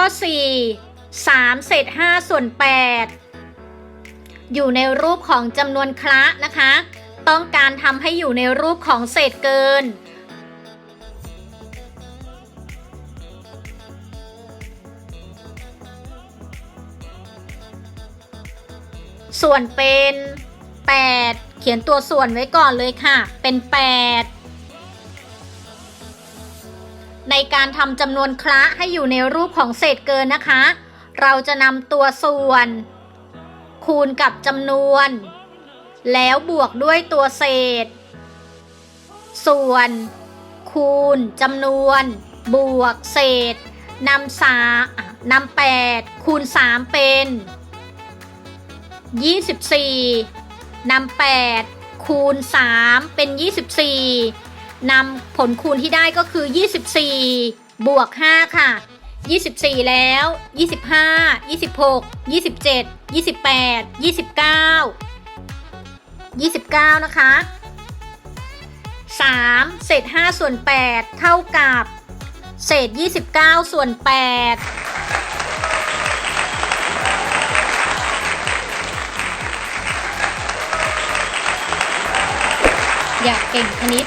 ข้อ 4 3 เศษ 5 ส่วน 8 อยู่ในรูปของจำนวนคละนะคะ ต้องการทำให้อยู่ในรูปของเศษเกิน ส่วนเป็น 8 เขียนตัวส่วนไว้ก่อนเลยค่ะ เป็น 8 ในการทำจำนวนคละให้อยู่ในรูปของเศษเกินนะคะ เราจะนำตัวส่วน คูณกับจำนวน แล้วบวกด้วยตัวเศษ ส่วน คูณจำนวน บวกเศษนำสานำแปดคูณสามเป็น24นำ8คูณ3เป็น24 นำผลคูณที่ได้ก็คือ 24 บวก 5 ค่ะ 24 แล้ว 25 26 27 28 29 29 นะคะ 3 เศษ 5 ส่วน 8 เท่ากับ เศษ 29 ส่วน 8อยากเก่งคณิต